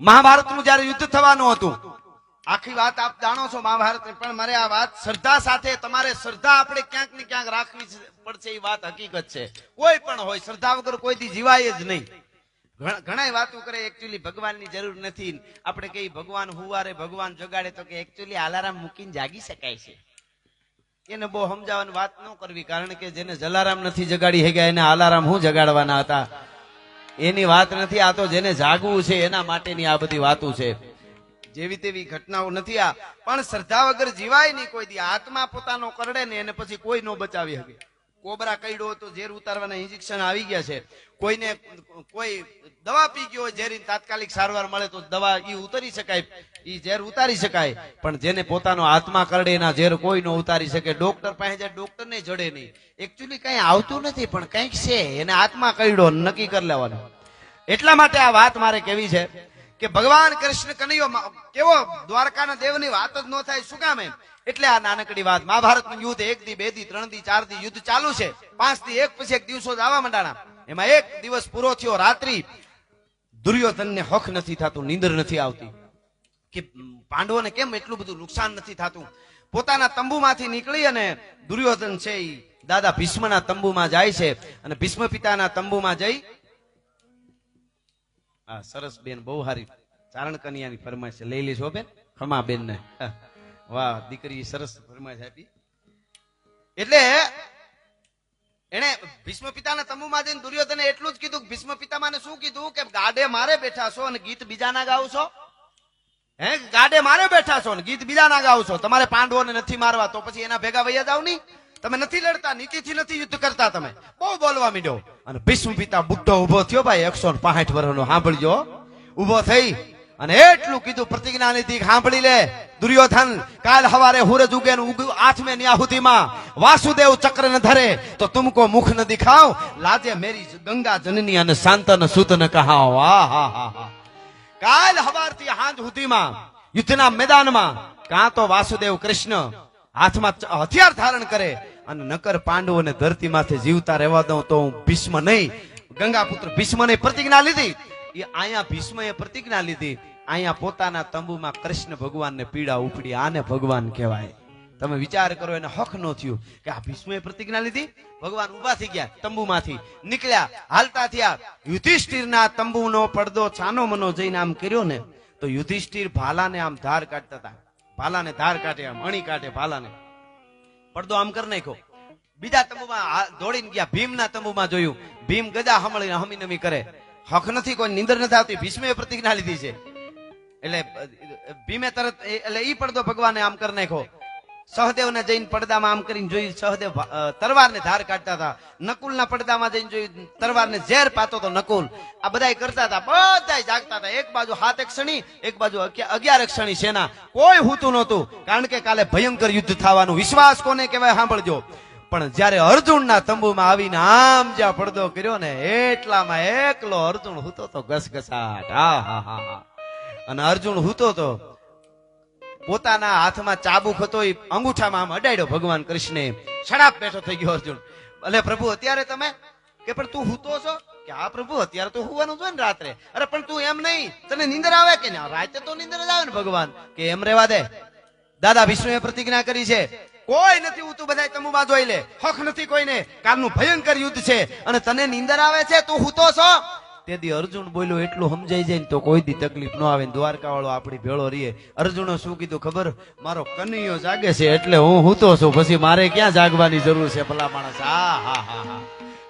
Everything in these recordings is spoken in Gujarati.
મહાભારતનું જયારે યુદ્ધ થવાનું હતું, આખી વાત આપ જાણો છો મહાભારત પણ મારે આ વાત શ્રદ્ધા સાથે, તમારે શ્રદ્ધા આપણે ક્યાંક ને ક્યાંક રાખવી પડશે એ વાત હકીકત છે. કોઈ પણ હોય, શ્રદ્ધા વગર કોઈથી જીવાય જ નહીં. ઘણા વાતો કરે એકચ્યુઅલી ભગવાનની જરૂર નથી. આપણે કઈ ભગવાન હુવારે, ભગવાન જગાડે. તો કે એકચ્યુઅલી અલારામ મૂકીને જાગી શકાય છે. એને બહુ સમજાવવાની વાત ન કરવી, કારણ કે જેને જલારામ નથી જગાડી શક્યા, એને અલારામ હું જગાડવાના હતા? એની વાત નથી, આ તો જેને જાગવું છે એના માટેની આ બધી વાતો છે. જેવી તેવી ઘટનાઓ નથી આ. પણ શ્રદ્ધા વગર જીવાય નહીં કોઈ દી. આત્મા પોતાનો કરડે ને એને પછી કોઈ ન બચાવી શકે. કોબરા કઈડો તો ઝેર ઉતારવાના ઇન્જેક્શન આવી ગયા છે. કોઈને કોઈ દવા પી ગયો ઝેરી તાત્કાલિક સારવાર મળે તો દવા ઈ ઉતરી શકાય, ઈ ઝેર ઉતારી શકાય. પણ જેને પોતાનો આત્મા કરડે, એના ઝેર કોઈ ન ઉતારી શકે. ડોક્ટર પાસે જાય ડોક્ટર ને જડે નહીં. એકચ્યુઅલી કઈ આવતું નથી, પણ કંઈક છે. એને આત્મા કઈડો નક્કી કરી લેવાનું. એટલા માટે આ વાત મારે કેવી છે કે ભગવાન કૃષ્ણ કનૈયો કેવો દ્વારકાના દેવની વાત જ ન થાય, શું કામ એમ? એટલે આ નાનકડી વાત. મહાભારતનું યુદ્ધ એક દી, બે દી, ત્રણ દી, ચાર દી યુદ્ધ ચાલુ છે. પાંચ દી એક પછી એક દિવસો જ આવવા માંડાણા. એમાં એક દિવસ પૂરો થયો, રાત્રિ. દુર્યોધનને હક નથી થતું, નીંદર નથી આવતી. કે પાંડવોને કેમ એટલું બધું નુકસાન નથી થતું? પોતાના તંબુમાંથી નીકળી અને દુર્યોધન છે એ દાદા ભીષ્મના તંબુમાં જાય છે અને ભીષ્મ પિતાના તંબુમાં જઈ હા સરસ બેન બહુ સારી ચારણ કન્યાની ફરમાઈશ લઈ લેશો બેન. ખમા બેન ને વાહ, દીકરી સરસ ફરમાઈશ આપી. એટલે એને ભીષ્મ પિતાના તંબુમાં જઈને દુર્યોધને એટલું જ કીધું ભીષ્મ પિતામાને શું કીધું? કે ગાડે મારે બેઠા છો અને ગીત બીજાના ગાવ છો? હે? ગાડે મારે બેઠા છો ને ગીત બીજાના ગાવ છો? તમારે પાંડવોને નથી મારવા, તો પછી એના ભેગા વૈયા જાવ નહીં? તમે નથી લડતા નીતિથી નથી યુદ્ધ કરતા તમે. બહુ બોલવા માંડ્યો. અને ભીષ્મ પિતા બુઢો ઊભો થયો ભાઈ, એકસો પાંઠ વર્ષનો, સાંભળજો. ઊભો થઈ અને એટલું કીધું પ્રતિજ્ઞા નીતિ સાંભળી લે. દુર્યોધન, કાલ હવારે હુરજ ઉગે આઠમે ન્યાહુતિમાં વાસુદેવ ચક્ર ને ધરે, તો તુમકો મુખ ન દિખાવ? લાજે મેરી ગંગા જનની અને શાંતન સુત ન કહાવ કાલ હવારથી હાંજ સુધીમાં યુદ્ધના મેદાનમાં, કાં તો વાસુદેવ કૃષ્ણ હાથમાં હથિયાર ધારણ કરે અને નકર પાંડવોને ધરતી માથે જીવતા રહેવા દઉં તો હું ભીષ્મ નહીં ગંગા પુત્ર ભીષ્મ નહીં પ્રતિજ્ઞા લીધી. એ અહીંયા ભીષ્મએ પ્રતિજ્ઞા લીધી. અહીંયા પોતાના તંબુમાં કૃષ્ણ ભગવાનને પીડા ઉપડી, આને ભગવાન કહેવાય. તમે વિચાર કરો, એને હક નો થયું કે આ ભીષ્મએ પ્રતિજ્ઞા લીધી? ભગવાન ઊભા થઈ ગયા તંબુમાંથી. નીકળ્યા, હાલતા થયા. યુધિષ્ઠિરના તંબુનો પડદો છાનો મનો જઈને આમ કર્યો ને, તો યુધિષ્ઠિર ભાલાને આમ ધાર કાઢતા હતા. ભાલાને ધાર કાઢે, આમ અણી કાઢે ભાલાને. પડદો આમ કરી નાખ્યો. બીજા તંબુમાં દોડીને ગયા, ભીમના તંબુમાં જોયું. ભીમ ગજા હમળીને હમી નમી કરે. હક નથી, કોઈ નિંદર નથી આવતી. ભીષ્મે પ્રતિજ્ઞા લીધી છે. એટલે ભીમે તરત એટલે ઈ પડદો ભગવાને આમ કરી નાખ્યો. સહદેવને જઈને પડદામાં આમ કરીને જોઈ સહદેવ તરવારને ધાર કાઢતા હતા. નકુલના પડદામાં જઈને જોઈ તરવારને ઝેર પાતો તો નકુલ. આ બધા કરતા હતા. બધાય જાગતા હતા. એક બાજુ હાથ એક ક્ષણી, એક બાજુ અગિયાર ક્ષણી સેના. કોઈ હોતું નહોતું. કારણ કે કાલે ભયંકર યુદ્ધ થવાનું વિશ્વાસ કોને કહેવાય, સાંભળજો. પણ અર્જુન અર્જુનના તંબુમાં આવીને આમ જ્યાં પડદો કર્યો ને એટલામાં એકલો અર્જુન હૂતો તો ઘસઘસાટ હા હા હા. અને અર્જુન હૂતો તો પોતાના હાથમાં ચાબુક હતો એ અંગૂઠામાં આમ અડાડ્યો ભગવાન કૃષ્ણે. શરાબ બેઠો થઈ ગયો અર્જુન. ભલે પ્રભુ, અત્યારે તમે? કે પણ તું હૂતો છો? કે હા પ્રભુ, અત્યારે તો હુવાનું જોઈએ ને રાત્રે. અરે પણ તું એમ નહીં. તને નીંદર આવે કે ના રાતે તો નીંદર જ આવે ને ભગવાન. કે એમ રેવા દે. દાદા વિષ્ણુએ પ્રતિજ્ઞા કરી છે. કોઈ નથી ઉતું બધા તંબુમાં જોઈ લે. હક નથી કોઈને. કાલનું ભયંકર યુદ્ધ છે અને તને નીંદર આવે છે, તું હૂતો છો. તેથી અર્જુન બોલ્યો, એટલું સમજાઈ જાય ને તો કોઈ દી તકલીફ ન આવે દ્વારકા વાળો આપણી ભેળો રહીએ અર્જુનો શું કીધું ખબર? મારો કનૈયો જાગે છે એટલે હું હૂતો છું, પછી મારે ક્યાં જાગવાની જરૂર છે, ભલા માણસ. હા હા હા.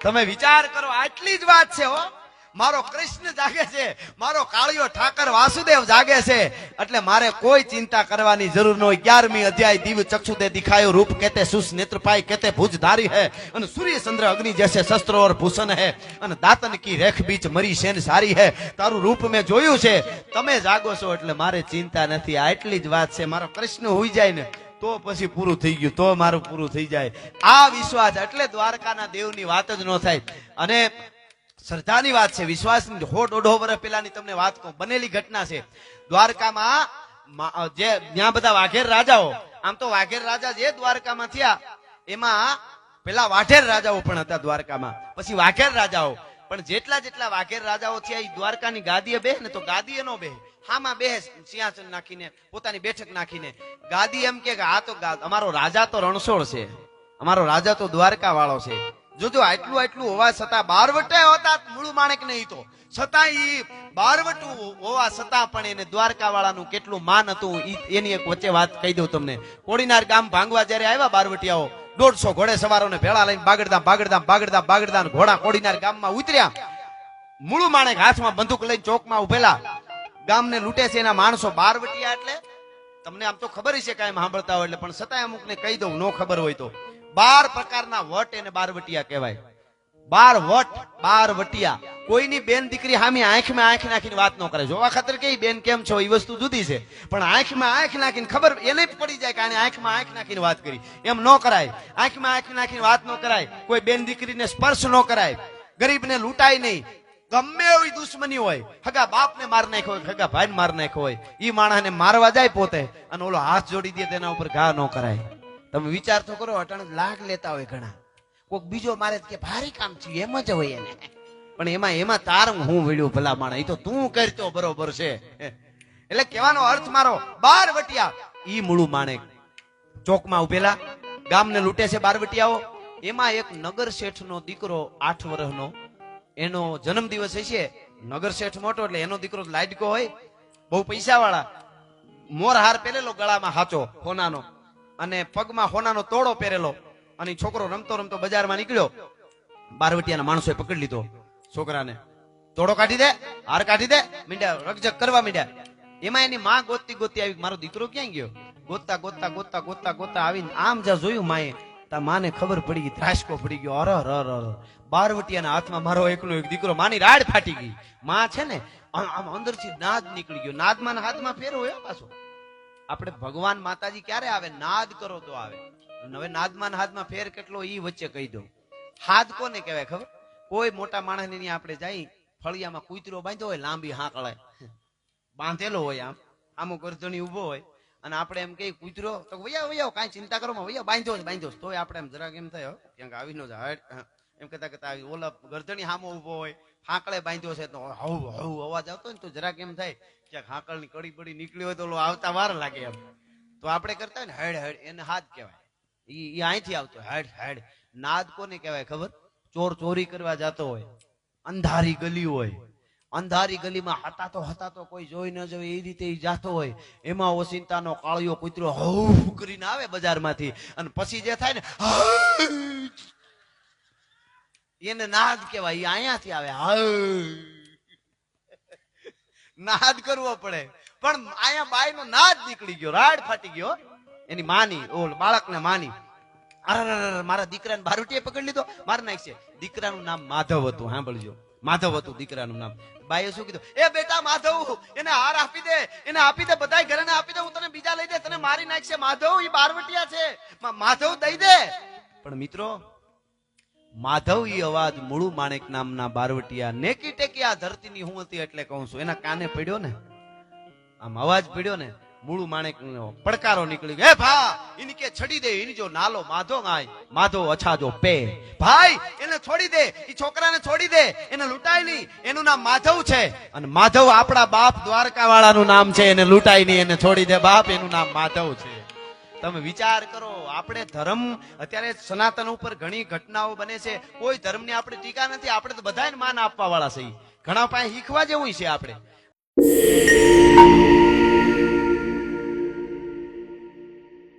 તમે વિચાર કરો, આટલી જ વાત છે, હો. મારો કૃષ્ણ જાગે છે, મારો કાળિયો ઠાકર વાસુદેવ જાગે છે, એટલે મારે કોઈ ચિંતા કરવાની જરૂર ન હોય. ગ્યારમી અધ્યાય દિવ્ય ચક્ષુદે દિખાયો રૂપ કેતે સુસ નેત્રપાય, કેતે ભુજ ધારી હે, અને સૂર્ય ચંદ્ર અગ્નિ જૈસે શસ્ત્રો ઓર ભૂષણ હે, અને દાતન કી રેખ બીચ મરી સેન સારી હે. તારું રૂપ મેં જોયું છે, તમે જાગો છો, એટલે મારે ચિંતા નથી. આટલી જ વાત છે, મારો કૃષ્ણ હોઈ જાય ને, તો પછી પૂરું થઈ ગયું, તો મારું પૂરું થઈ જાય. આ વિશ્વાસ એટલે દ્વારકાના દેવની વાત જ ન થાય. અને શ્રદ્ધાની વાત છે, વિશ્વાસની હોઠ ઓઢો વર્ષ પેલાની તમને વાત કહું, બનેલી ઘટના છે. દ્વારકામાં જે ત્યાં બધા વાઘેર રાજાઓ, આમ તો વાઘેર રાજા જે દ્વારકામાં થયા, એમાં પેલા વાઘેર રાજાઓ પણ હતા દ્વારકામાં, પછી વાઘેર રાજાઓ. પણ જેટલા જેટલા વાઘેર રાજાઓ થયા એ દ્વારકાની ગાદીએ બેહ ને તો ગાદીએ નો બેહ. હામાં બેહ સિંહાસન નાખીને, પોતાની બેઠક નાખીને. ગાદી એમ કે આ તો અમારો રાજા તો રણછોડ છે. અમારો રાજા તો દ્વારકા વાળો છે. જોજો આટલું આટલું હોવા છતાં બારવટે હતા મૂળ માણેક નહીં તો. છતાં ઈ બારવટું હોવા છતાં પણ એને દ્વારકા વાળાનું કેટલું માન હતું એની એક વચ્ચે વાત કહી દઉં તમને. કોડીનાર ગામ ભાંગવા જ્યારે આવ્યા બારવટિયાઓ, દોઢસો ઘોડે સવારોને ભેળા લઈને બાગડધામ બાગડધામ બાગડધામ બાગડધામ ઘોડા કોડીનાર ગામમાં ઉતર્યા. મૂળું માણેક હાથમાં બંદૂક લઈને ચોકમાં ઉભેલા ગામને લૂંટે છે એના માણસો બારવટિયા એટલે. તમને આમ તો ખબર છે કાંઈ સાંભળતા હોય એટલે, પણ છતાંય અમુકને કહી દઉં, નો ખબર હોય તો. બાર પ્રકારના વટ એને બારવટિયા કહેવાય. બાર વટ બાર વટિયા કોઈની બેન દીકરી હામી આંખમાં આંખ નાખીને વાત ન કરે. જોવા ખાતર કે બેન કેમ છો? એ વસ્તુ જુદી છે. પણ આંખમાં આંખ નાખીને ખબર એને પડી જાય કે આને આંખમાં આંખ નાખીને વાત કરી. એમ ન કરાય. આંખમાં આંખ નાખીને વાત ન કરાય. કોઈ બેન દીકરીને સ્પર્શ ન કરાય. ગરીબને લૂંટાય નહીં. ગમે એવી દુશ્મની હોય, હગા બાપને માર નાખ્યો હોય હગા ભાઈને માર નાખ્યો હોય, ઈ માણસને મારવા જાય પોતે. અને ઓલો હાથ જોડી દે તેના ઉપર ઘા ન કરાય. તમે વિચાર તો કરો, અટાણ લાગ લેતા હોય ઘણા. કોક બીજો મારે કે ભારી કામ થયું, એમ જ હોય એને. પણ એમાં એમાં તાર હું વળ્યો ભલા માણા એ તો તું કરતો બરોબર છે. એટલે કહેવાનો અર્થ મારો, બાર વટિયા, ઈ મૂળું માણેક ચોકમાં ઉભેલા, ગામને લૂંટે છે બારવટિયાઓ એમાં એક નગર શેઠનો દીકરો આઠ વર્ષનો એનો જન્મ દિવસ હશે. નગર શેઠ મોટો એટલે એનો દીકરો લાડકો હોય. બહુ પૈસા વાળા મોર હાર પહેરેલો ગળામાં હાચો, હોનાનો. અને પગમાં હોનાનો તોડો પહેરેલો. અને છોકરો રમતો રમતો બજારમાં નીકળ્યો. બારવટિયાના માણસોએ પકડી લીધો. છોકરાને, તોડો કાઢી દે, હાર કાઢી દે. મીંડ્યા રકજક કરવા મીંડ્યા. એમાં એની માં ગોતતી ગોતતી આવી, મારો દીકરો ક્યાં ગયો? ગોતતા ગોતતા ગોતતા ગોતતા ગોતતા આવીને આમ જ્યાં જોયું માએ તા માને ખબર પડી ગઈ ત્રાસકો પડી ગયો અર અર અર. બારવટિયાના હાથમાં મારો એકનો એક દીકરો માની રાડ ફાટી ગઈ. માં છે ને, આમ અંદરથી નાદ નીકળી ગયો. નાદમાં હાથમાં ફેરવો એ પાછો. આપણે ભગવાન માતાજી ક્યારે આવે? નાદ કરો તો આવે. હવે નાદમાં હાથમાં ફેર કેટલો ઈ વચ્ચે કહી દઉં. હાથ કોને કહેવાય ખબર? કોઈ મોટા માણસની આપણે જાય, ફળિયામાં કૂતરો બાંધ્યો હોય, લાંબી હાંકળે. બાંધેલો હોય આમ. આમો ગરદણી ઊભો હોય. અને આપણે એમ કહીએ, કૂતરો, તો વૈયા વૈયા, કાંઈ ચિંતા કરો વૈયા, બાંધ્યો બાંધ્યો તો આપણે એમ જરાક એમ થયો ક્યાંક આવી ન જાય હા. એમ કહેતા કહેતા ઓલા ગરદણી હામો ઊભો હોય હાંકળે બાંધ્યો છે તો હવ હવ અવાજ આવતો ને તો જરાક એમ થાય, ક્યાંક હાંકળની કડી બડી નીકળી હોય તો ઓલો આવતા વાર લાગે એમ. તો આપણે કરતા હોય ને, હેડ હેડ, એને હાથ કહેવાય. ઈ અહીંથી આવતો હેડ હેડ. નાદ કોને કહેવાય ખબર? ચોર ચોરી કરવા જતો હોય, અંધારી ગલી હોય, અંધારી ગલીમાં હતા તો હતા તો કોઈ જોઈ ન જોઈ એ રીતે જાતો હોય, એમાં ઓસિંતાનો કાળિયો કૂતરો હવ કરીને આવે બજારમાંથી, અને પછી જે થાય ને એને નાદ કહેવાય અહીંયાથી આવે. નાદ કરવો પડે. પણ અહીંયા બાઈનો નાદ નીકળી ગયો, રાડ ફાટી ગયો. એની માની, ઓલ બાળકને માની. મારા દીકરાને બારોટીએ પકડી લીધો. માર નાખશે દીકરાનું નામ માધવ હતું, સાંભળજો. માધવ હતું દીકરાનું નામ. બાઈએ શું કીધું? એ બેટા માધવ, એને હાર આપી દે. એને આપી દે બધા ઘરેને આપી દે. હું તને બીજા લઈ દે તને મારી નાખશે માધવ એ બારવટિયા છે. માધવ દઈ દે. પણ મિત્રો માધવ ઈ અવાજ મૂળું માણેક નામના બારવટિયા નેકી ટેકી આ ધરતીની હું હતી એટલે કહું છું. એના કાને પડ્યો ને? આમ અવાજ પડ્યો ને, મૂળું માણેક પડકારો નીકળી ગયો. "એ ભા ઇન કે છડી દે એની જો નાલો માધો ગાય માધો અછાજો પે. ભાઈ, એને છોડી દે એ છોકરાને છોડી દે, એને લૂંટાય નહીં, એનું નામ માધવ છે. અને માધવ આપણા બાપ દ્વારકા વાળાનું નામ છે, એને લૂંટાય નહીં, એને છોડી દે. બાપ એનું નામ માધવ છે. તમે વિચાર કરો, આપણે ધર્મ, અત્યારે સનાતન ઉપર ઘણી ઘટનાઓ બને છે. કોઈ ધર્મની આપણે ટીકા નથી, આપણે તો બધાને માન આપવા વાળા છે ઘણા પાસે શીખવા જેવું છે આપણે.